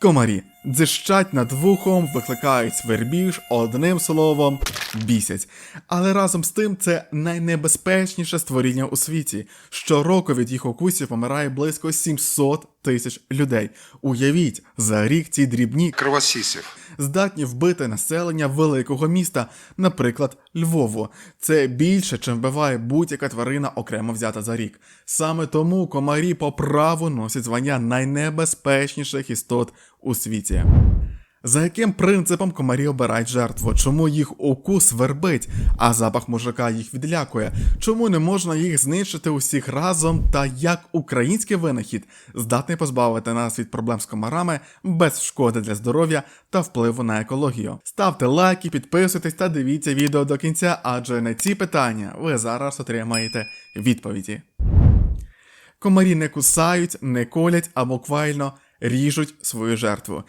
Комарі дзищать над вухом, викликають свербіж, одним словом, бісять. Але разом з тим це найнебезпечніше створіння у світі. Щороку від їх укусів помирає близько 700 тисяч людей. Уявіть, за рік ці дрібні кровосісів. здатні вбити населення великого міста, наприклад, Львову. Це більше, чим вбиває будь-яка тварина окремо взята за рік. Саме тому комарі по праву носять звання найнебезпечніших істот у світі. За яким принципом комарі обирають жертву? Чому їх укус вербить, а запах мужика їх відлякує? Чому не можна їх знищити усіх разом? Та як український винахід здатний позбавити нас від проблем з комарами без шкоди для здоров'я та впливу на екологію? Ставте лайки, підписуйтесь та дивіться відео до кінця, адже на ці питання ви зараз отримаєте відповіді. Комарі не кусають, не колять, а буквально ріжуть свою жертву.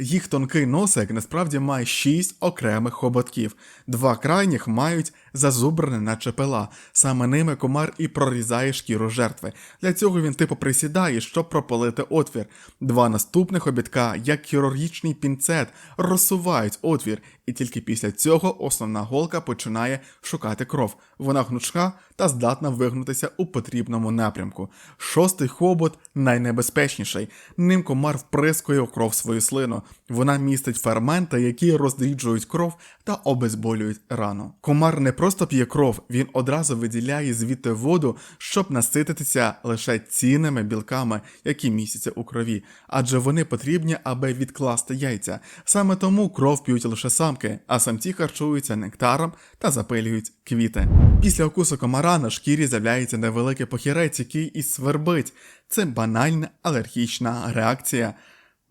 Їх тонкий носик насправді має шість окремих хоботків. Два крайніх мають зазубрене наче пила. Саме ними комар і прорізає шкіру жертви. Для цього він типу присідає, щоб пропалити отвір. Два наступних обідка, як хірургічний пінцет, розсувають отвір, і тільки після цього основна голка починає шукати кров. Вона гнучка та здатна вигнутися у потрібному напрямку. Шостий хобот найнебезпечніший. Ним комар вприскує в кров свою слину. Вона містить ферменти, які розріджують кров та обезболюють рану. Комар не просто п'є кров, він одразу виділяє звідти воду, щоб насититися лише цінними білками, які містяться у крові, адже вони потрібні, аби відкласти яйця. Саме тому кров п'ють лише самки, а самці харчуються нектаром та запилюють квіти. Після укусу комара на шкірі з'являється невеликий похірець, який і свербить. Це банальна алергічна реакція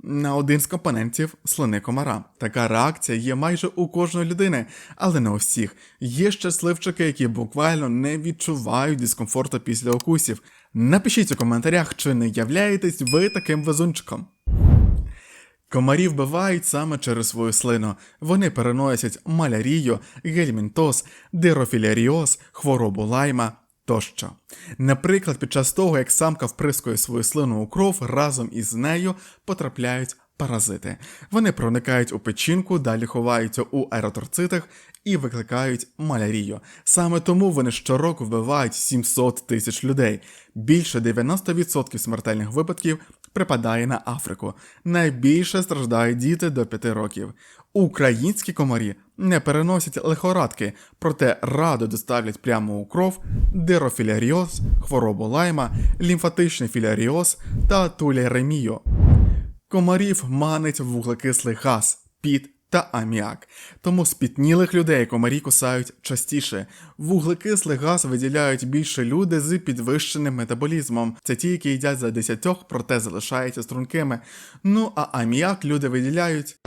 на один з компонентів слини комара. Така реакція є майже у кожної людини, але не у всіх. Є щасливчики, які буквально не відчувають дискомфорту після укусів. Напишіть у коментарях, чи не являєтесь ви таким везунчиком. Комарі вбивають саме через свою слину. Вони переносять малярію, гельмінтоз, дирофіляріоз, хворобу лайма тощо. Наприклад, під час того, як самка вприскує свою слину у кров, разом із нею потрапляють паразити. Вони проникають у печінку, далі ховаються у еротроцитах і викликають малярію. Саме тому вони щороку вбивають 700 тисяч людей. Більше 90% смертельних випадків припадає на Африку. Найбільше страждають діти до 5 років. Українські комарі не переносять лихорадки, проте радо доставлять прямо у кров дирофіляріоз, хворобу лайма, лімфатичний філяріоз та тулеремію. Комарів манить вуглекислий газ, піт та аміак. Тому спітнілих людей комарі кусають частіше. Вуглекислий газ виділяють більше люди з підвищеним метаболізмом. Це ті, які їдять за десятьох, проте залишаються стрункими. Ну а аміак люди виділяють.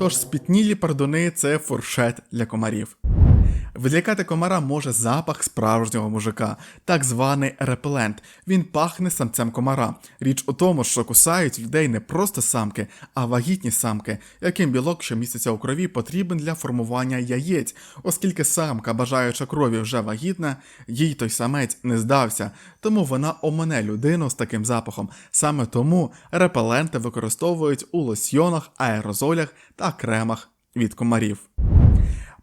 Тож спітнілі пардуни це фуршет для комарів. Відлякати комара може запах справжнього мужика, так званий репелент. Він пахне самцем комара. Річ у тому, що кусають людей не просто самки, а вагітні самки, яким білок, що міститься у крові, потрібен для формування яєць, оскільки самка, бажаюча крові, вже вагітна, їй той самець не здався, тому вона омине людину з таким запахом. Саме тому репеленти використовують у лосьйонах, аерозолях та кремах від комарів.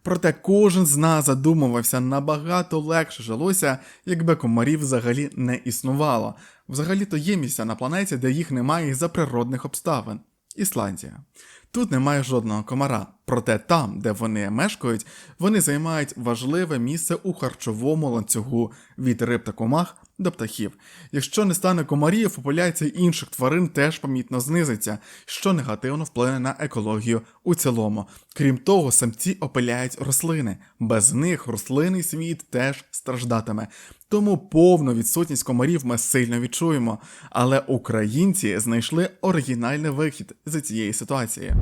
Проте кожен з нас задумувався набагато легше жилося, якби комарів взагалі не існувало. Взагалі-то є місця на планеті, де їх немає із-за природних обставин. Ісландія. Тут немає жодного комара, проте там, де вони мешкають, вони займають важливе місце у харчовому ланцюгу від риб та комах до птахів. Якщо не стане комарів, популяція інших тварин теж помітно знизиться, що негативно вплине на екологію у цілому. Крім того, самці опиляють рослини. Без них рослинний світ теж страждатиме. Тому повну відсутність комарів ми сильно відчуємо. Але українці знайшли оригінальний вихід з цієї ситуації.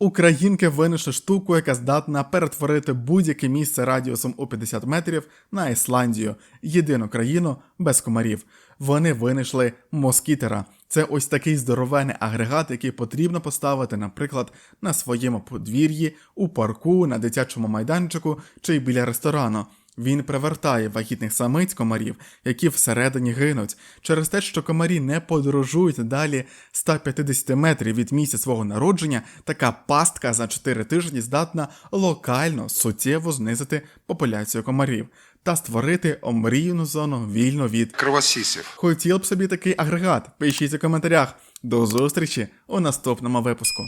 Українки винайшли штуку, яка здатна перетворити будь-яке місце радіусом у 50 метрів на Ісландію, єдину країну без комарів. Вони винайшли москітера. Це ось такий здоровений агрегат, який потрібно поставити, наприклад, на своєму подвір'ї, у парку, на дитячому майданчику чи біля ресторану. Він привертає вагітних самиць комарів, які всередині гинуть, через те, що комарі не подорожують далі 150 метрів від місця свого народження, така пастка за 4 тижні здатна локально суттєво знизити популяцію комарів та створити омріяну зону вільно від кровосісів. Хотів б собі такий агрегат? Пишіть у коментарях. До зустрічі у наступному випуску.